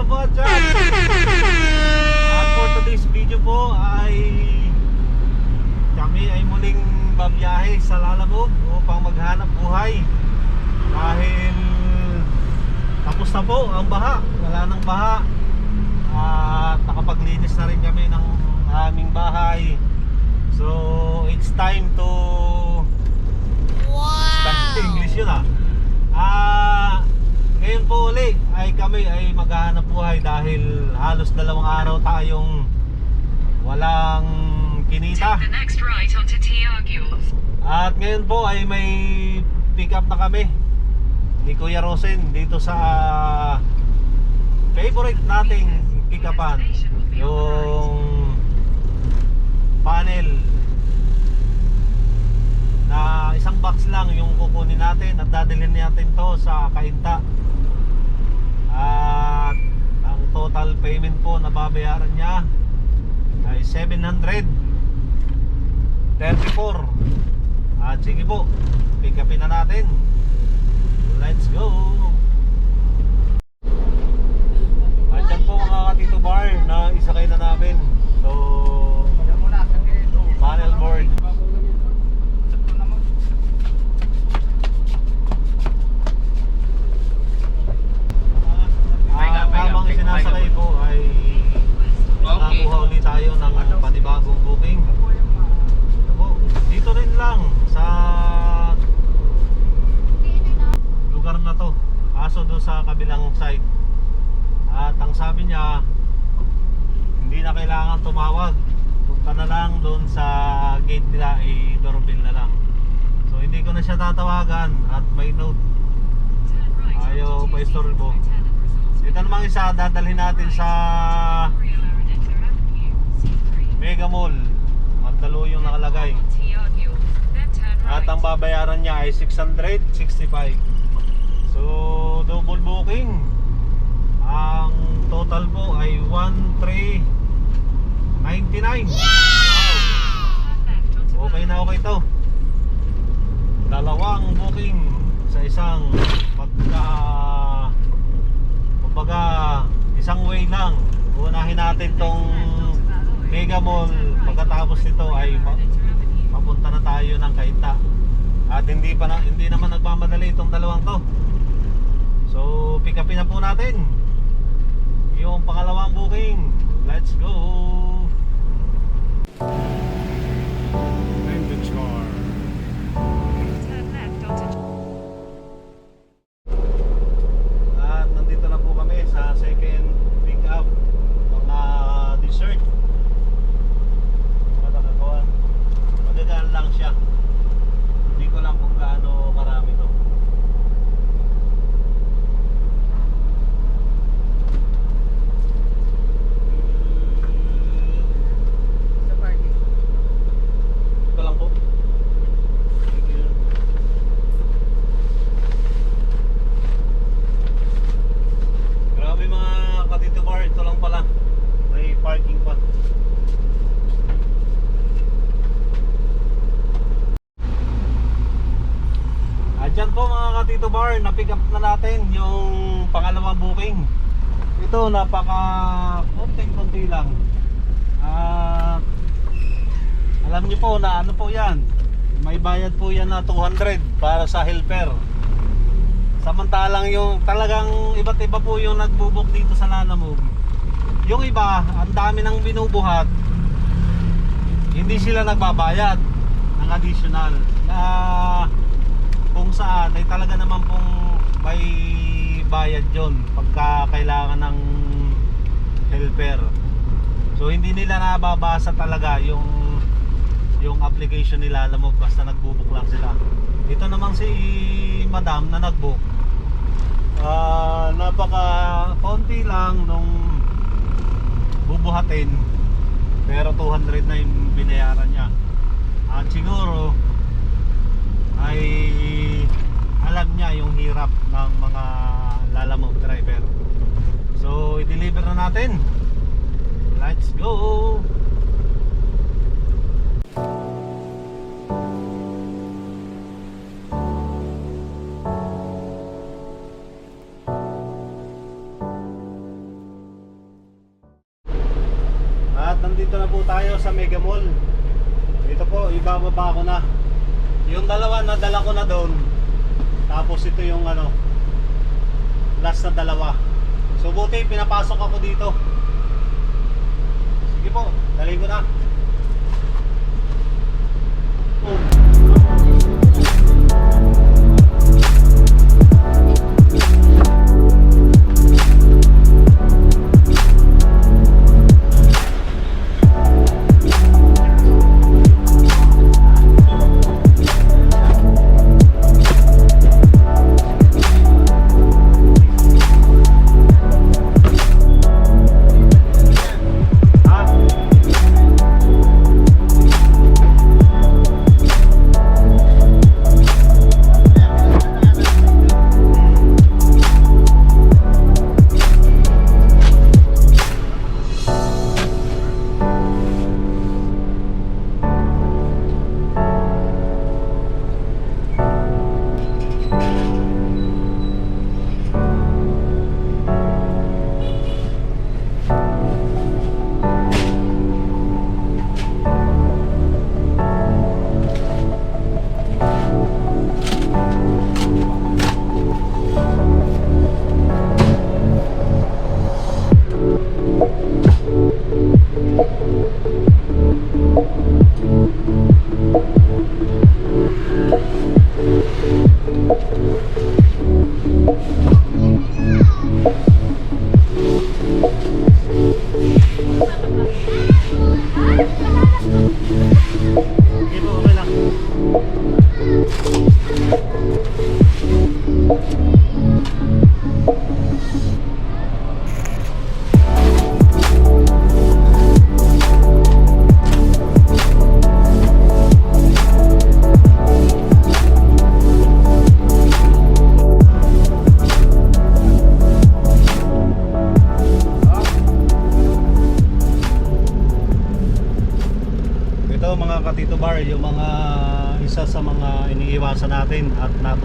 Robot Jack! At for today's video po ay kami ay muling babiyahe sa Lalabog upang maghanap buhay. Dahil tapos na po ang baha. Wala nang baha. At nakapaglinis na rin kami ng aming bahay. So it's time to wow! English yun ah. Ah ngayon po uli ay kami ay maghahanap buhay dahil halos dalawang araw tayong walang kinita. Right at ngayon po ay may pick up na kami ni Kuya Rosen dito sa favorite nating pick upan yung panel na isang box lang yung kukunin natin at dadalhin natin to sa Kainta at ang total payment po na babayaran niya ay 700 34 at sige po pick upin na natin. Let's go! At yan po mga katito bar na isakay na namin. So panel board Ah, tamang sinasakay po ay nakakuha ulit tayo ng panibagong booking Ito po, dito rin lang sa lugar na to kaso doon sa kabilang side at ang sabi niya hindi na kailangan tumawag punta na lang doon sa gate nila i-doorbell na lang so hindi ko na siya tatawagan may note. Ayaw pa istorbo. ito namang isa dadalhin natin sa Mega Mall. Mandaluyong nakalagay. At ang babayaran niya ay 665 so double booking. Ang total po ay 1399 wow. Okay na okay to. Dalawang booking sa isang pagka kumbaga isang way lang. Unahin natin tong Mega Mall. Pagkatapos nito ay ma- mapunta na tayo ng Kainta. At hindi pa na, hindi naman nagmamadali itong dalawang to. So pick upin na po natin. Yung pangalawang booking. Let's go! Name the char. Turn left onto At nandito na po kami sa second pick up mga dessert. Mga nakagawa. Magagaan lang siya. Hindi ko lang kung gaano marami to. Ito lang po. Thank you. Grabe mga katito bar, ito lang pala. May parking pa. At po mga katito bar, na-pick up na natin yung pangalawang booking. Ito napaka konting-konti lang. At alam niyo po na ano po yan. May bayad po yan na 200 para sa helper. Samantalang yung talagang iba't iba po yung nagbubuk dito sa Lalamog. Yung iba, ang dami nang binubuhat. Hindi sila nagbabayad ng additional na kung saan ay talaga naman pong may bayad yon pagka kailangan ng helper. So hindi nila nababasa talaga yung yung application nila Lalamog basta nagbubuk lang sila. Ito namang si Madam na nagbook. Ah, napaka konti lang nung bubuhatin. Pero 200 na yung binayaran niya. At siguro ay alam niya yung hirap ng mga lalamog driver. So, i-deliver na natin. Let's go! At nandito na po tayo sa Mega Mall. Ito po, ibababa ko na Yung dalawa na dala ko na doon. Tapos ito yung ano, last na dalawa. So buti pinapasok ako dito. Sige po, dali ko na. Oh.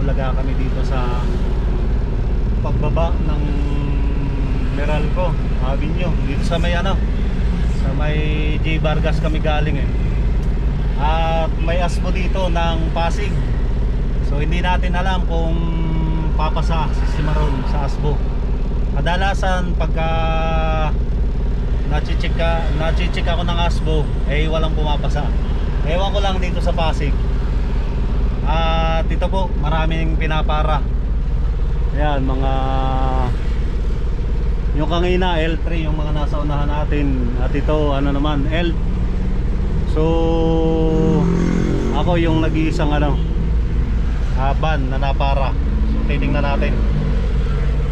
At nabulaga kami dito sa pagbaba ng Meralco Avenue dito sa may ano sa may J. Vargas kami galing eh at may aspo dito ng Pasig so hindi natin alam kung papasa si Simaron sa aspo kadalasan pagka nachichik ka, nachichik ako ng asbo, eh walang pumapasa. Ewan ko lang dito sa Pasig. At ito po, maraming pinapara. Ayan, mga yung kangina L3 yung mga nasa unahan natin. At ito ano naman L. So ako yung nag-iisang ano ah, van na napara. So titingnan natin.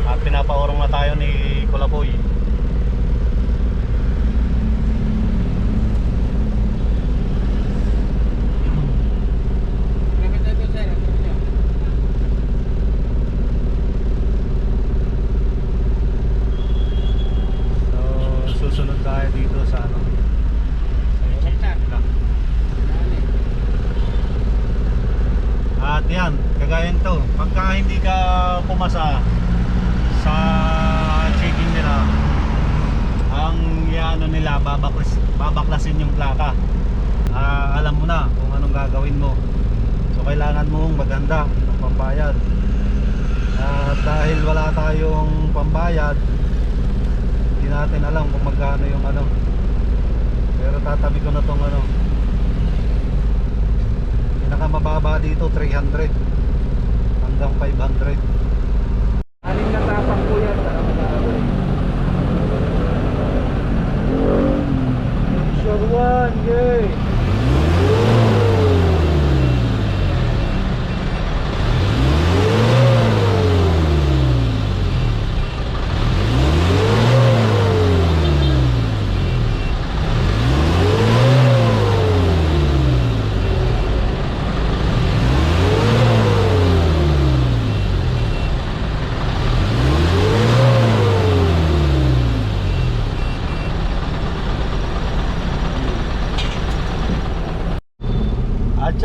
At pinapaurong na tayo ni Kulapoy So, susunod tayo dito sa ano. At yan, kagaya nito, pagka hindi ka pumasa sa checking nila, ang ano nila, babaklas, babaklasin yung plaka. Ah, alam mo na kung anong gagawin mo. So kailangan mong maganda ng pambayad. At dahil wala tayong pambayad, hindi natin alam kung magkano yung ano. Pero tatabi ko na tong ano. Pinakamababa dito 300 hanggang 500. Aling na tapak po yan. Sure one, yay! At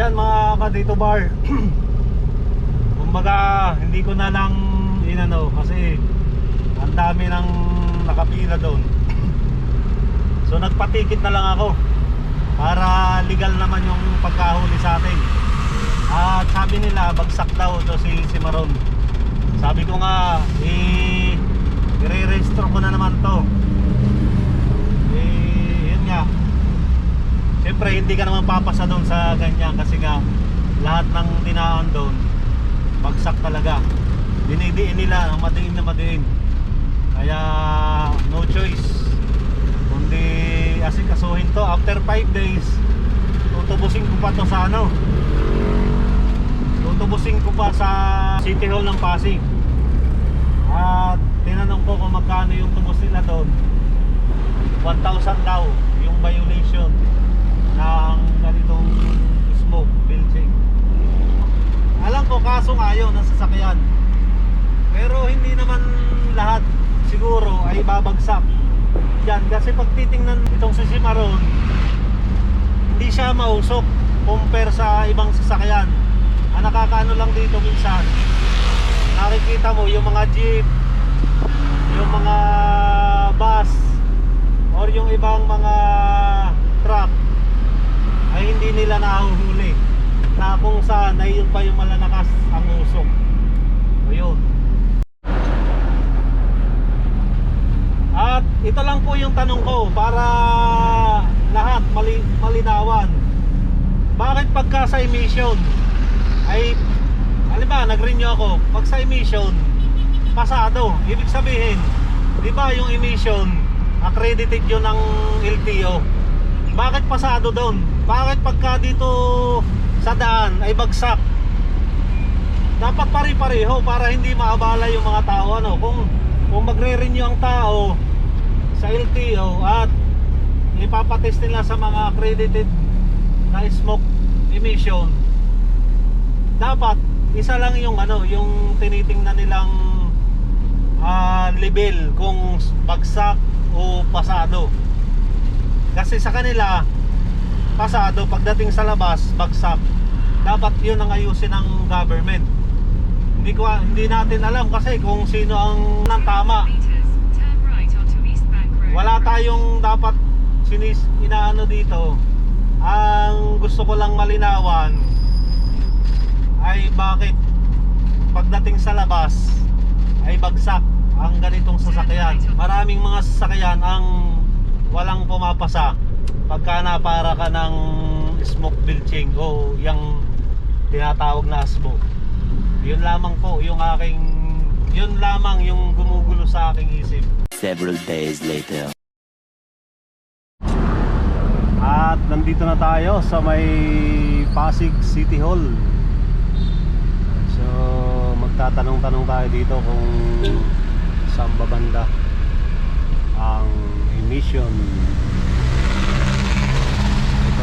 kadito bar Kumbaga hindi ko na lang inano kasi ang dami ng nakapila doon So nagpatikit na lang ako para legal naman yung pagkahuli sa atin At sabi nila, bagsak daw to si, si Maron. Sabi ko nga, i i-re-restore ko na naman to. Eh, yun nga. Siyempre, hindi ka naman papasa doon sa ganyan kasi nga lahat ng dinaan doon bagsak talaga. Dinidiin nila ang madiin na madiin. Kaya no choice. Kundi asikasuhin to after 5 days. Tutubusin ko pa to sa ano. Tutubusin ko pa sa City Hall ng Pasig. At tinanong ko kung magkano yung tubos nila doon. 1,000 daw yung violation ng ganitong smoke bilging. Alam ko kaso nga yun ng sasakyan. Pero hindi naman lahat siguro ay babagsak. Yan kasi pag titingnan itong si Cimarron, hindi siya mausok compare sa ibang sasakyan. Ang nakakaano lang dito minsan, nakikita mo yung mga jeep, yung mga bus, or yung ibang mga truck ay hindi nila nahuhuli na kung saan yun pa yung malalakas ang usok. O yun. At ito lang po yung tanong ko para lahat mali, malinawan. Bakit pagka sa emission ay halimbawa nag-renew ako, pag sa emission pasado, ibig sabihin, 'di ba yung emission accredited yun ng LTO. Bakit pasado doon? Bakit pagka dito sa daan ay bagsak? Dapat pare-pareho para hindi maabala yung mga tao ano. Kung kung magre-renew ang tao sa LTO at ipapatest nila sa mga accredited na smoke emission dapat isa lang yung ano yung tinitingnan nilang ah, level kung bagsak o pasado kasi sa kanila pasado pagdating sa labas bagsak. Dapat yun ang ayusin ng government. Hindi ko hindi natin alam kasi kung sino ang nang tama. Wala tayong dapat sinis inaano dito. Ang gusto ko lang malinawan ay bakit pagdating sa labas ay bagsak ang ganitong sasakyan. Maraming mga sasakyan ang walang pumapasa pagka napara ka ng smoke belching o yung tinatawag na asbo yun lamang po yung aking yun lamang yung gumugulo sa aking isip Several days later. At nandito na tayo sa may Pasig City Hall. So magtatanong-tanong tayo dito kung saan ba banda ang emission.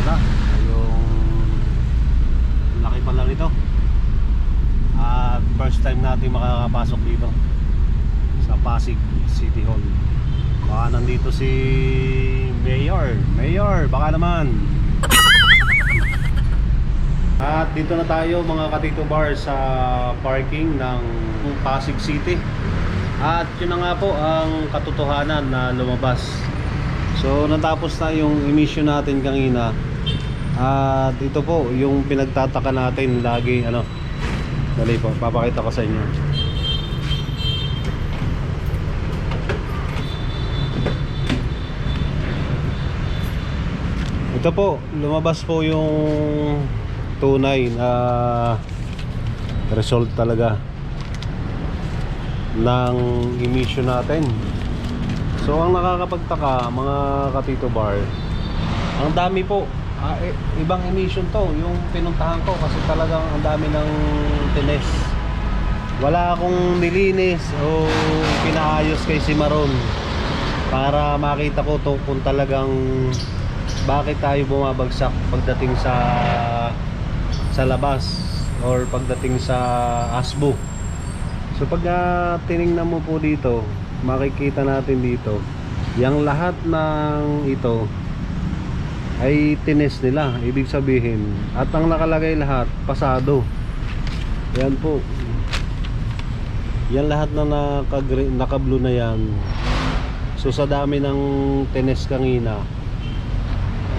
Na, yung laki pala nito. At first time natin makakapasok dito sa Pasig City Hall. Baka nandito si Mayor. Mayor, baka naman. At dito na tayo mga katito bar sa parking ng Pasig City. At yun na nga po ang katotohanan na lumabas. So natapos na yung emission natin kanina. At ito po yung pinagtataka natin lagi ano. Dali po, papakita ko sa inyo. Ito po, lumabas po yung tunay na result talaga ng emission natin. So ang nakakapagtaka mga katito bar, ang dami po, ah, eh, ibang emission to, yung pinuntahan ko kasi talagang ang dami ng tines. Wala akong nilinis o pinaayos kay Cimarron para makita ko to kung talagang bakit tayo bumabagsak pagdating sa sa labas or pagdating sa asbo so pag ah, tiningnan mo po dito makikita natin dito yung lahat ng ito ay tines nila ibig sabihin. At ang nakalagay lahat pasado. Yan po. Yan lahat na naka, naka blue na yan. So sa dami ng tines kanina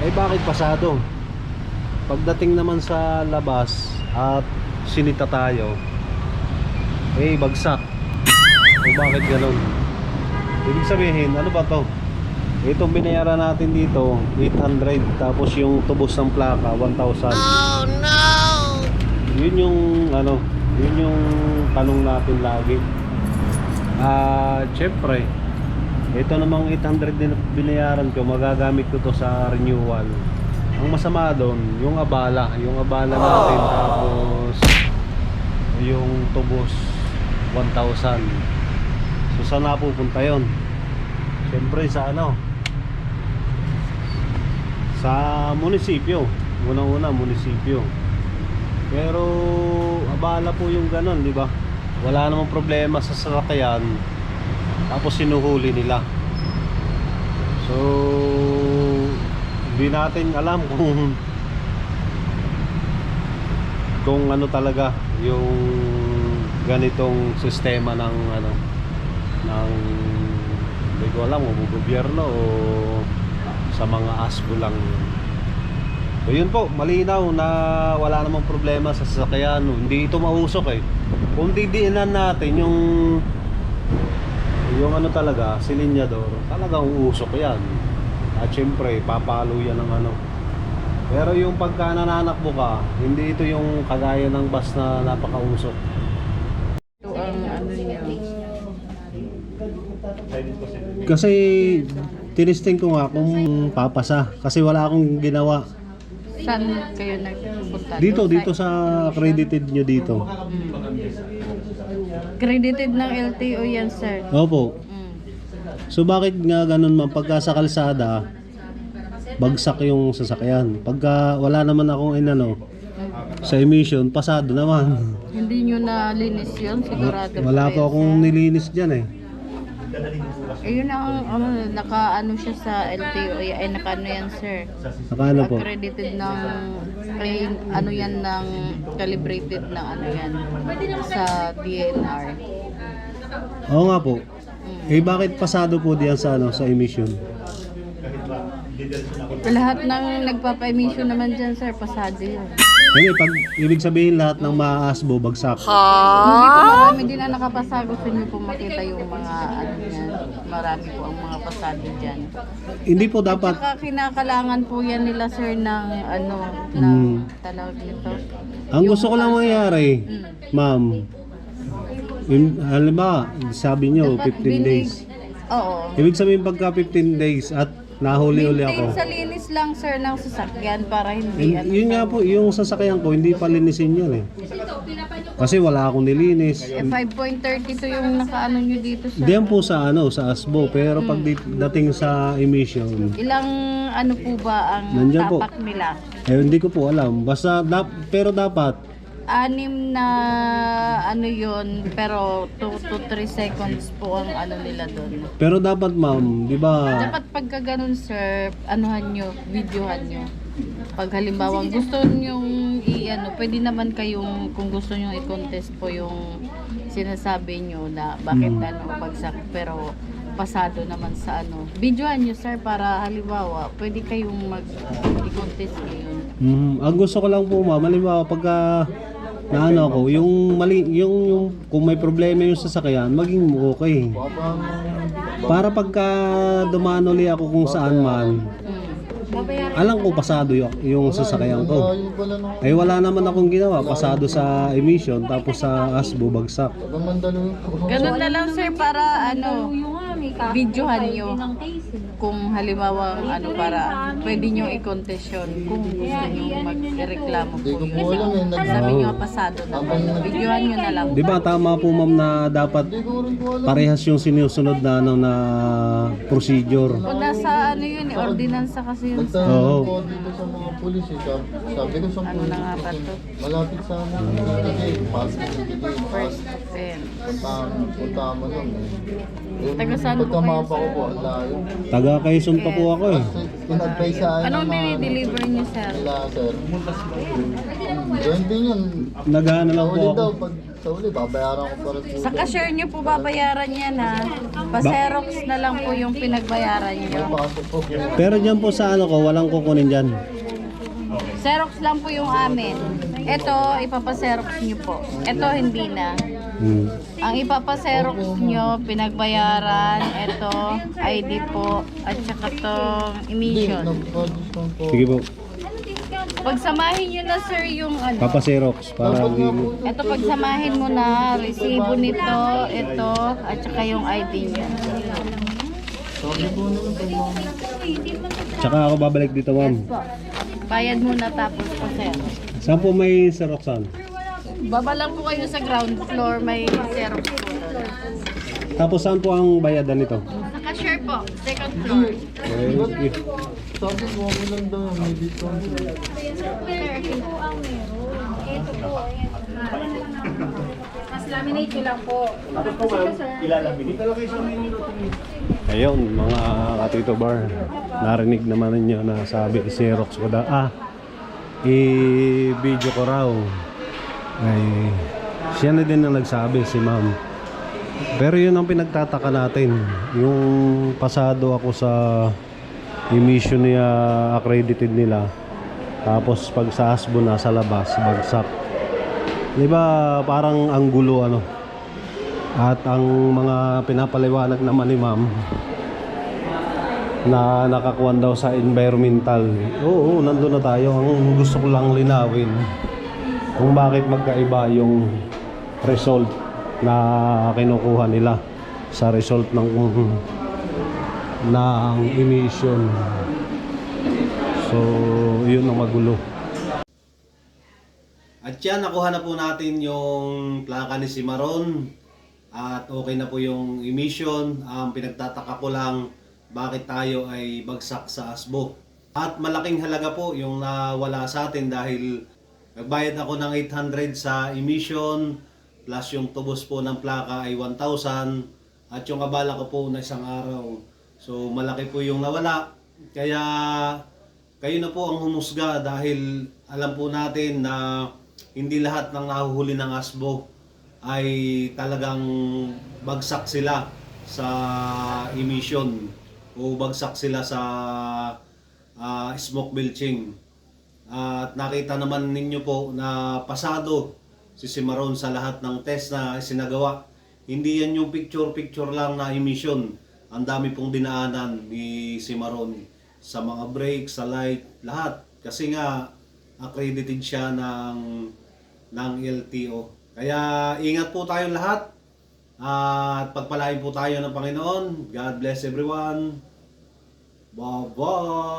ay bakit pasado? Pagdating naman sa labas at sinita tayo eh bagsak. O bakit ganun? Ibig sabihin ano ba to itong binayaran natin dito 800 tapos yung tubos ng plaka 1,000 oh no! Yun yung ano yun yung tanong natin lagi. Ah syempre ito namang 800 din na binayaran ko magagamit ko to sa renewal. Ang masama doon yung abala yung abala natin tapos yung tubos 1,000 so saan napupunta yon syempre sa ano sa munisipyo unang-una munisipyo. Pero abala po yung ganon di ba? Wala namang problema sa sasakyan tapos sinuhuli nila. So hindi natin alam kung kung ano talaga yung ganitong sistema ng ano ng hindi ko alam kung gobyerno o sa mga asbo lang so yun po malinaw na wala namang problema sa sasakyan. Hindi ito mausok eh. Kung didiinan natin yung yung ano talaga silinyador talagang uusok yan. At syempre papalo yan ng ano. Pero yung pagka nananakbo ka hindi ito yung kagaya ng bus na napakausok. Ano. Kasi tinisting ko nga kung papasa kasi wala akong ginawa. Saan kayo nagpunta? Dito dito sa accredited nyo dito. Credited ng LTO yan, sir. Opo. Mm. So bakit nga ganun man pagka sa kalsada bagsak yung sasakyan. Pagka wala naman akong inano sa emission, pasado naman. Hindi nyo na linis yun, sigurado. Wala po akong nilinis diyan eh. Sir. Eh, yun ang, ano, naka-ano siya sa LTO. Ay, naka-ano yan, sir. Nakaano po? Accredited ng, ay, ano yan ng, calibrated ng ano yan, sa DNR. Oo nga po. Mm. Eh bakit pasado po diyan sa ano sa emission? Lahat ng nagpapa-emission naman dyan, sir, pasado yun. Kasi pag ibig sabihin lahat ng maaasbo bagsak. Hindi po marami din na nakapasa. Gusto niyo po makita yung mga ano yan. Marami po ang mga pasado dyan. Hindi po dapat Saka kinakalangan po yan nila sir ng ano, ng Hmm. talawag nito. Ang gusto ko lang mangyari, Mm. ma'am, yung, halimbawa, sabi nyo, Dapat 15 binig- days. Oo. Ibig sabihin pagka 15 days at nahuli-uli ako. Maintain sa linis lang sir ng sasakyan para hindi Yun, ano. yun nga po, yung sasakyan ko, hindi pa linisin yun eh. Kasi wala akong nilinis. Eh, 5.32 yung nakaano nyo dito sir. Diyan po sa ano, sa ASBO, pero pag di- dating sa emission, Ilang ano po ba ang Nandiyan po. tapak nila? eh hindi ko po alam. Basta, dap- pero dapat, Anim na ano yon pero 2 to 3 seconds po ang ano nila doon. pero dapat ma'am, di ba? Dapat pagka ganun sir, anuhan nyo, videohan nyo. Pag halimbawa gusto nyo i-ano, pwede naman kayong kung gusto nyo i-contest po yung sinasabi nyo na bakit Hmm. ano bagsak pero pasado naman sa ano. Videohan nyo sir para halimbawa pwede kayong mag i-contest ngayon. Mm, ang gusto ko lang po ma'am, halimbawa pagka na ano ako, yung mali, yung, yung kung may problema yung sasakyan, maging okay. Para pagka dumaan uli ako kung saan man, alam ko pasado yung, yung sasakyan ko. Ay wala naman akong ginawa, pasado sa emission, tapos sa ASBO bagsak. Ganun na lang sir para ano, videohan nyo. Kung halimbawa ano para pwede nyo i-contest yun kung gusto nyo mag-reklamo po yun. Sabi nyo pasado naman. Videohan nyo na lang. Di ba tama po ma'am na dapat parehas yung sinusunod na ano na procedure. Kung nasa ano yun, eh, ordinansa kasi yun. Nagtanong Oo. ko dito sa mga pulis eh. Sabi, sabi ko sa Ano pulis, na nga ba to? malapit sa amin yung nalagay. Pass. First offense. Punta, mo lang eh. Yung Taga saan po pagkamapa kayo, ko po, ang layo. Taga Quezon pa po ako eh. In-advise sa akin Anong ng mga dinideliver nyo sir? nila sir. Ganyan din yun. Nagano Sa lang po uli ako. daw, pag sa uli, babayaran ko pa rin po. Sa cashier nyo po babayaran yan ha. Pa-Xerox na lang po yung pinagbayaran May nyo. pasok po. Pero diyan po sa ano ko, walang kukunin diyan. Xerox lang po yung amin. ito, ipapaserox nyo po. Ito, hindi na. Hmm. Ang ipapaserox nyo, pinagbayaran, ito, ID po, at saka tong Hindi, emission. po. Sige po. Pagsamahin nyo na sir yung ano. Papa Xerox para po. Ito pagsamahin mo na, resibo nito, ito, at saka yung ID po mga... Tsaka ako babalik dito, ma'am. Bayad muna tapos pa sir. Saan po may Xeroxan? Baba lang po kayo sa ground floor, may Xerox po. Tapos saan po ang bayadan nito? Naka-share po, second floor. Eh, Sabi po ako lang daw, may discount. Mas laminate nyo lang po. Ayun, mga katito bar. Narinig naman ninyo na sabi, Xerox ko daw. Ah, i-video ko raw. Ay, siya na din ang nagsabi, si ma'am. Pero yun ang pinagtataka natin. Yung pasado ako sa emission niya accredited nila. Tapos pag sa ASBO nasa labas, bagsak. Di ba parang ang gulo ano? At ang mga pinapaliwanag naman ni ma'am na nakakuan daw sa environmental. Oo, nandun na tayo. Ang gusto ko lang linawin kung bakit magkaiba yung result na kinukuha nila sa result ng ng emission. So, yun ang magulo. At yan, nakuha na po natin yung plaka ni Cimarron. At okay na po yung emission. Ang pinagtataka ko lang bakit tayo ay bagsak sa ASBO. At malaking halaga po yung nawala sa atin dahil nagbayad ako ng 800 sa emission plus yung tubos po ng plaka ay 1,000 at yung abala ko po na isang araw. So malaki po yung nawala. Kaya kayo na po ang humusga dahil alam po natin na hindi lahat ng nahuhuli ng ASBO ay talagang bagsak sila sa emission o bagsak sila sa ah, smoke belching. At nakita naman ninyo po na pasado si Cimarron sa lahat ng test na sinagawa. Hindi yan yung picture-picture lang na emission. Ang dami pong dinaanan ni Cimarron sa mga brake, sa light, lahat. Kasi nga accredited siya ng ng LTO. Kaya ingat po tayong lahat. At pagpalain po tayo ng Panginoon. God bless everyone. Bye-bye.